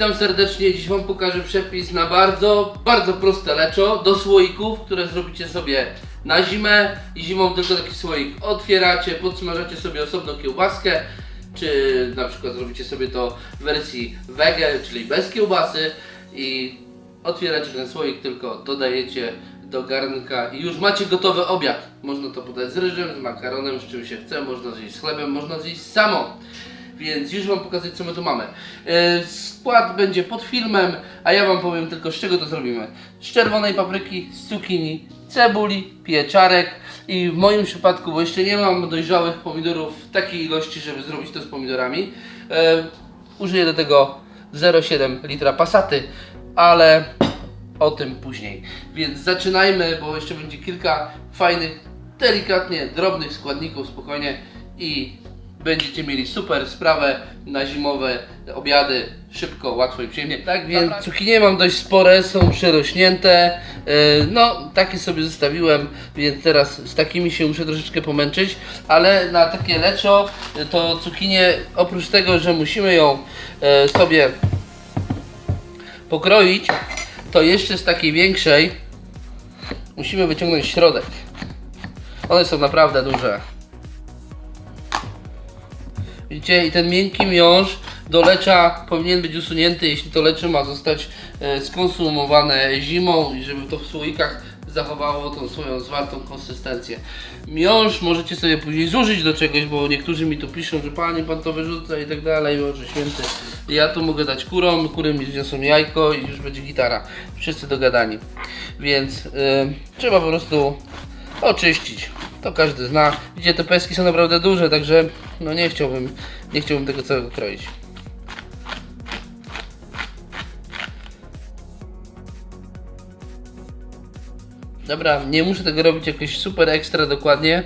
Witam serdecznie, dziś Wam pokażę przepis na bardzo, bardzo proste leczo do słoików, które zrobicie sobie na zimę i zimą tylko taki słoik otwieracie, podsmażacie sobie osobno kiełbaskę, czy na przykład zrobicie sobie to w wersji wege, czyli bez kiełbasy i otwieracie ten słoik, tylko dodajecie do garnka i już macie gotowy obiad. Można to podać z ryżem, z makaronem, z czym się chce, można zjeść z chlebem, można zjeść samo. Więc już Wam pokazuję, co my tu mamy. E, Skład będzie pod filmem, a ja Wam powiem tylko, z czego to zrobimy. Z czerwonej papryki, z cukinii, cebuli, pieczarek i w moim przypadku, bo jeszcze nie mam dojrzałych pomidorów w takiej ilości, żeby zrobić to z pomidorami, e, użyję do tego 0,7 litra pasaty, ale o tym później. Więc zaczynajmy, bo jeszcze będzie kilka fajnych, delikatnie drobnych składników, spokojnie i będziecie mieli super sprawę na zimowe obiady, szybko, łatwo i przyjemnie. Tak więc cukinie mam dość spore, są przerośnięte, Yy, no takie sobie zostawiłem, więc teraz z takimi się muszę troszeczkę pomęczyć, ale na takie leczo y, to cukinię, oprócz tego, że musimy ją y, sobie pokroić, to jeszcze z takiej większej musimy wyciągnąć środek. One są naprawdę duże. Widzicie, i ten miękki miąższ do lecza powinien być usunięty, jeśli to leczo ma zostać e, skonsumowane zimą i żeby to w słoikach zachowało tą swoją zwartą konsystencję. Miąższ możecie sobie później zużyć do czegoś, bo niektórzy mi tu piszą, że panie pan to wyrzuca i tak dalej, Boże święty. Ja tu mogę dać kurom, kury mi zniosą jajko i już będzie gitara. Wszyscy dogadani. Więc e, trzeba po prostu oczyścić. To każdy zna. Widzicie, te peski są naprawdę duże, także no nie chciałbym, nie chciałbym tego całego kroić. Dobra, nie muszę tego robić jakoś super ekstra dokładnie,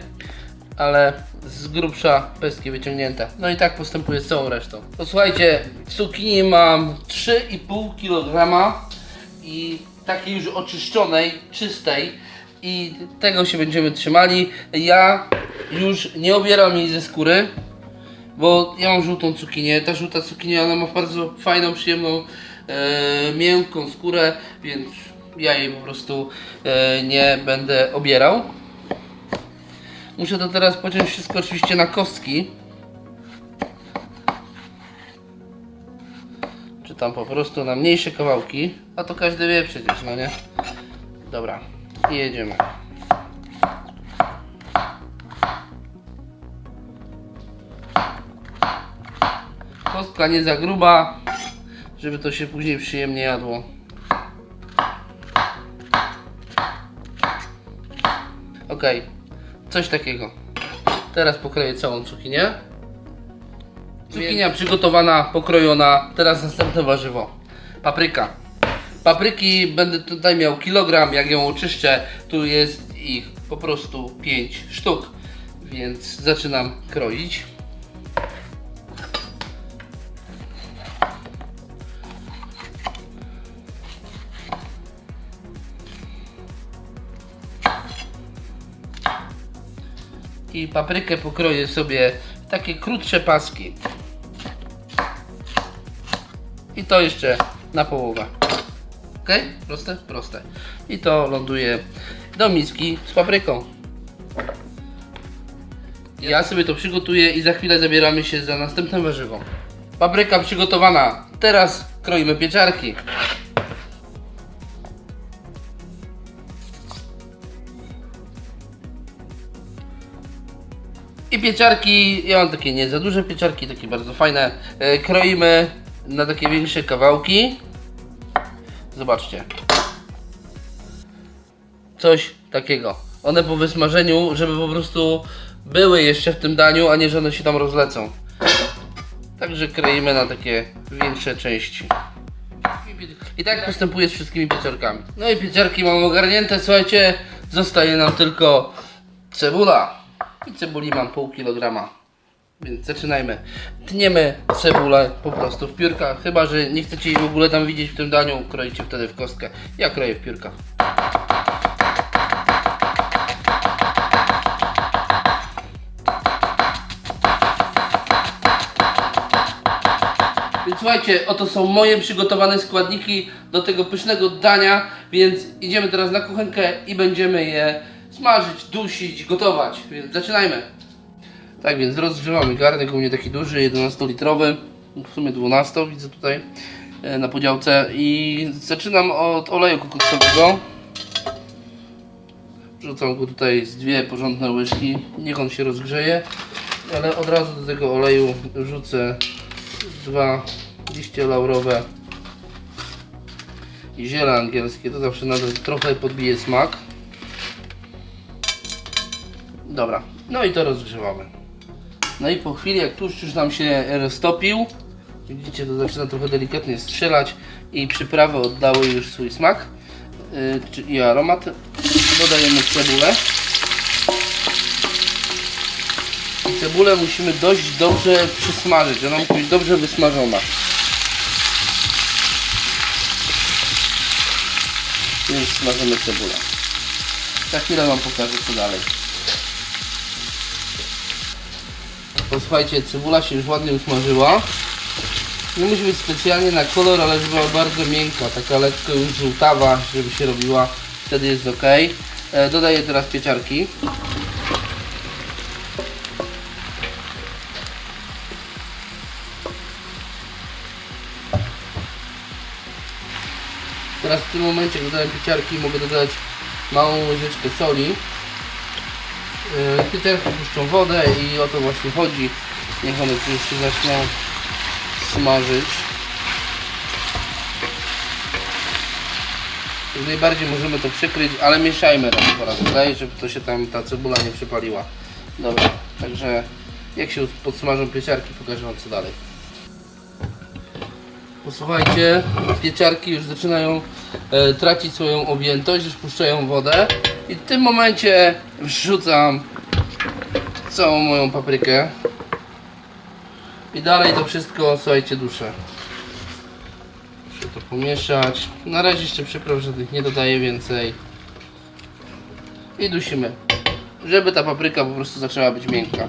ale z grubsza pestki wyciągnięte. No i tak postępuję z całą resztą. Posłuchajcie, cukinii mam 3,5 kg i takiej już oczyszczonej, czystej i tego się będziemy trzymali. Ja już nie obieram jej ze skóry, bo ja mam żółtą cukinię. Ta żółta cukinia ona ma bardzo fajną, przyjemną, e, miękką skórę, więc ja jej po prostu e, nie będę obierał. Muszę to teraz pociąć wszystko oczywiście na kostki. Czy tam po prostu na mniejsze kawałki. A to każdy wie przecież, no nie? Dobra, i jedziemy. Kostka nie za gruba, żeby to się później przyjemnie jadło. Ok, coś takiego. Teraz pokroję całą cukinię. Cukinia przygotowana, pokrojona. Teraz następne warzywo. Papryka. Papryki będę tutaj miał kilogram, jak ją oczyszczę. Tu jest ich po prostu 5 sztuk. Więc zaczynam kroić. i paprykę pokroję sobie w takie krótsze paski. I to jeszcze na połowę. Ok? Proste? Proste. I to ląduje do miski z papryką. Ja sobie to przygotuję i za chwilę zabieramy się za następne warzywo. Papryka przygotowana. Teraz kroimy pieczarki. I pieczarki, ja mam takie nie za duże pieczarki, takie bardzo fajne. E, kroimy na takie większe kawałki. Zobaczcie. Coś takiego. One po wysmażeniu, żeby po prostu były jeszcze w tym daniu, a nie że one się tam rozlecą. Także kroimy na takie większe części. I tak postępuję z wszystkimi pieczarkami. No i pieczarki mam ogarnięte, słuchajcie, zostaje nam tylko cebula. I cebuli mam pół kilograma. Więc zaczynajmy. Tniemy cebulę po prostu w piórkach. Chyba, że nie chcecie jej w ogóle tam widzieć w tym daniu, kroicie wtedy w kostkę. Ja kroję w piórkach. Więc Słuchajcie, oto są moje przygotowane składniki do tego pysznego dania, więc idziemy teraz na kuchenkę i będziemy je smażyć, dusić, gotować. Więc zaczynajmy. Tak więc rozgrzewamy garnek, mnie taki duży, 11-litrowy, w sumie 12 widzę tutaj e, na podziałce i zaczynam od oleju kokosowego. Wrzucam go tutaj z dwie porządne łyżki, niech on się rozgrzeje, ale od razu do tego oleju wrzucę dwa liście laurowe i ziele angielskie, to zawsze nadal trochę podbije smak. Dobra, no i to rozgrzewamy. No i po chwili, jak tłuszcz już nam się roztopił, widzicie, to zaczyna trochę delikatnie strzelać i przyprawy oddały już swój smak czy- i aromat. Dodajemy cebulę. I cebulę musimy dość dobrze przysmażyć, ona musi być dobrze wysmażona. Więc smażymy cebulę. Za chwilę Wam pokażę co dalej. Posłuchajcie, cebula się już ładnie usmażyła. Nie musi być specjalnie na kolor, ale żeby była bardzo miękka, taka lekko już żółtawa, żeby się robiła, wtedy jest ok. E, dodaję teraz pieczarki. Teraz w tym momencie, jak dodałem pieczarki, mogę dodać małą łyżeczkę soli. Yy, Pieczarki puszczą wodę i o to właśnie chodzi. Niech one tu już się zaczną smażyć. Jak najbardziej możemy to przykryć, ale mieszajmy raz po raz, tutaj, żeby to się tam ta cebula nie przypaliła. Dobra, także jak się podsmażą pieczarki, pokażę Wam co dalej. Posłuchajcie, pieczarki już zaczynają e, tracić swoją objętość, już puszczają wodę i w tym momencie wrzucam całą moją paprykę i dalej to wszystko, słuchajcie, duszę. Muszę to pomieszać. Na razie jeszcze przypraw żadnych nie dodaję więcej. I dusimy, żeby ta papryka po prostu zaczęła być miękka.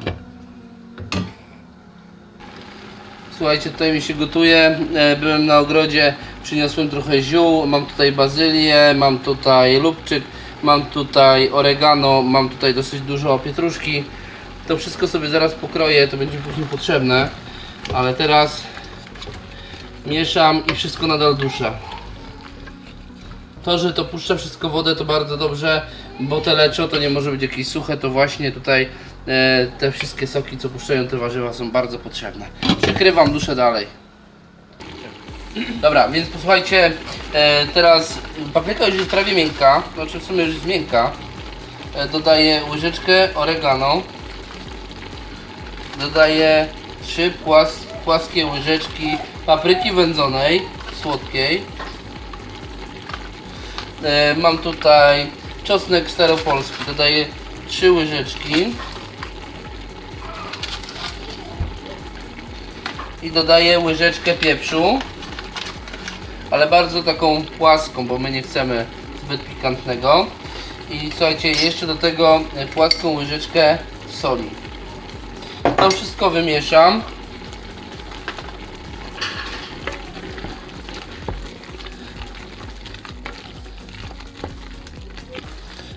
Słuchajcie, tutaj mi się gotuje. E, Byłem na ogrodzie, przyniosłem trochę ziół. Mam tutaj bazylię, mam tutaj lubczyk, mam tutaj oregano, mam tutaj dosyć dużo pietruszki. To wszystko sobie zaraz pokroję, to będzie później potrzebne. Ale teraz mieszam i wszystko nadal duszę. To, że to puszcza wszystko wodę to bardzo dobrze, bo te leczo to nie może być jakieś suche, to właśnie tutaj e, te wszystkie soki, co puszczają te warzywa są bardzo potrzebne. Przykrywam duszę dalej. Dobra, więc posłuchajcie, e, teraz papryka już jest prawie miękka, znaczy w sumie już jest miękka. E, dodaję łyżeczkę oregano. Dodaję trzy płas, płaskie łyżeczki papryki wędzonej, słodkiej. E, mam tutaj czosnek staropolski, dodaję 3 łyżeczki i dodaję łyżeczkę pieprzu ale bardzo taką płaską, bo my nie chcemy zbyt pikantnego. I słuchajcie, jeszcze do tego e, płaską łyżeczkę soli. To wszystko wymieszam.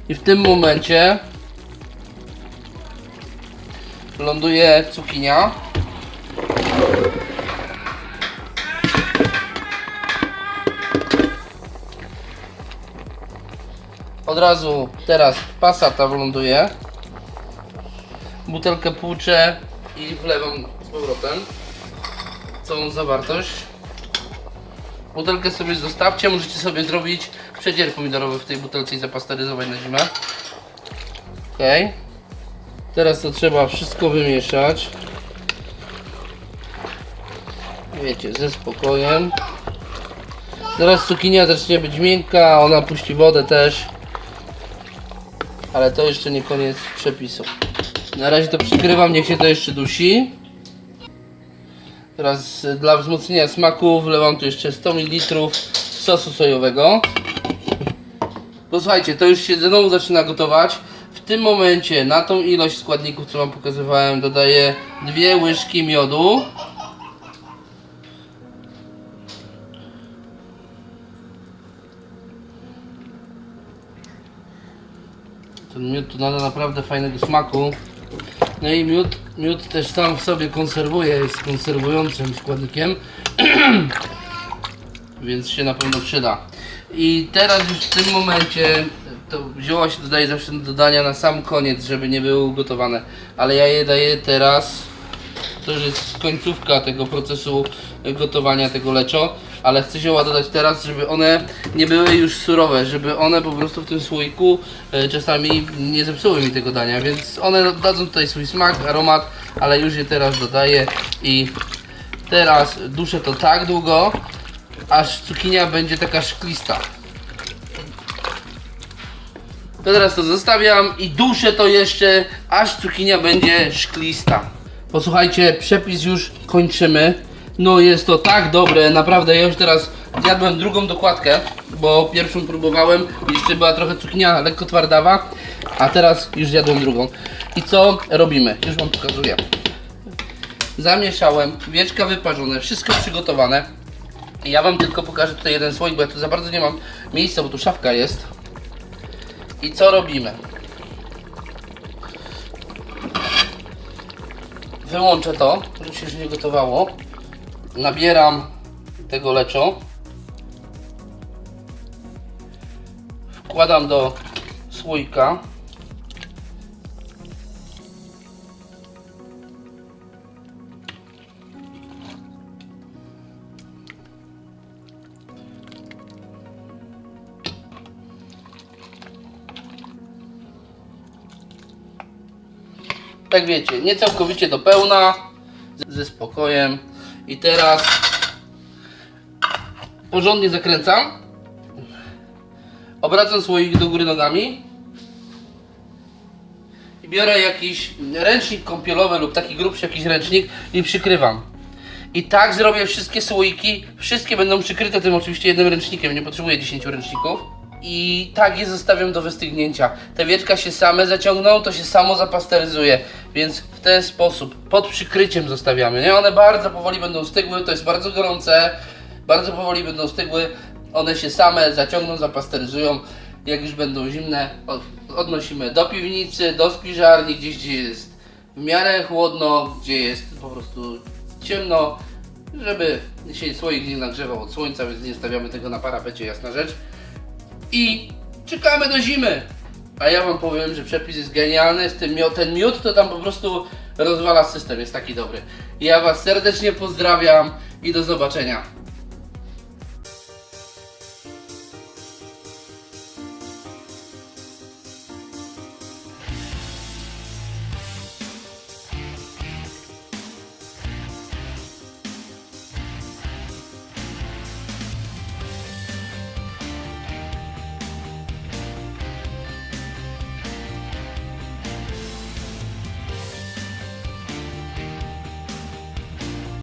I w tym momencie ląduje cukinia. Od razu teraz pasata wyląduje. Butelkę płuczę i wlewam z powrotem całą zawartość. Butelkę sobie zostawcie, możecie sobie zrobić przecier pomidorowy w tej butelce i zapasteryzować na zimę. Ok. Teraz to trzeba wszystko wymieszać. Wiecie, ze spokojem. Zaraz cukinia zacznie być miękka, ona puści wodę też. Ale to jeszcze nie koniec przepisu. Na razie to przykrywam, niech się to jeszcze dusi. Teraz y, dla wzmocnienia smaku wlewam tu jeszcze 100 ml sosu sojowego. Posłuchajcie, to już się znowu zaczyna gotować. W tym momencie na tą ilość składników, co Wam pokazywałem, dodaję dwie łyżki miodu. Ten miód tu nada naprawdę fajnego smaku. No i miód, miód też sam w sobie konserwuje, jest konserwującym składnikiem. Więc się na pewno przyda. I teraz już w tym momencie to zioła się dodaje zawsze do dodania na sam koniec, żeby nie były ugotowane. Ale ja je daję teraz. To już jest końcówka tego procesu gotowania tego leczo, ale chcę zioła dodać teraz, żeby one nie były już surowe, żeby one po prostu w tym słoiku e, czasami nie zepsuły mi tego dania, więc one dadzą tutaj swój smak, aromat, ale już je teraz dodaję i teraz duszę to tak długo, aż cukinia będzie taka szklista. To teraz to zostawiam i duszę to jeszcze, aż cukinia będzie szklista. Posłuchajcie, przepis już kończymy. No jest to tak dobre, naprawdę ja już teraz zjadłem drugą dokładkę, bo pierwszą próbowałem, jeszcze była trochę cukinia lekko twardawa, a teraz już zjadłem drugą. I co robimy? Już wam pokazuję. Zamieszałem, wieczka wyparzone, wszystko przygotowane. Ja wam tylko pokażę tutaj jeden słoik, bo ja tu za bardzo nie mam miejsca, bo tu szafka jest. I co robimy? Wyłączę to, żeby się już nie gotowało. Nabieram tego leczo. Wkładam do słoika. Tak wiecie, nie całkowicie do pełna, ze spokojem. I teraz porządnie zakręcam. Obracam słoik do góry nogami. I biorę jakiś ręcznik kąpielowy lub taki grubszy jakiś ręcznik i przykrywam. I tak zrobię wszystkie słoiki. Wszystkie będą przykryte tym oczywiście jednym ręcznikiem. Nie potrzebuję 10 ręczników. I tak je zostawiam do wystygnięcia. Te wieczka się same zaciągną, to się samo zapasteryzuje. Więc w ten sposób, pod przykryciem zostawiamy. Nie? One bardzo powoli będą stygły, to jest bardzo gorące. Bardzo powoli będą stygły. One się same zaciągną, zapasteryzują. Jak już będą zimne, od- odnosimy do piwnicy, do spiżarni, gdzieś gdzie jest w miarę chłodno, gdzie jest po prostu ciemno, żeby się słoik nie nagrzewał od słońca, więc nie stawiamy tego na parapecie, jasna rzecz. I czekamy do zimy. A ja wam powiem, że przepis jest genialny, z tym miod, ten miód to tam po prostu rozwala system, jest taki dobry. Ja was serdecznie pozdrawiam i do zobaczenia.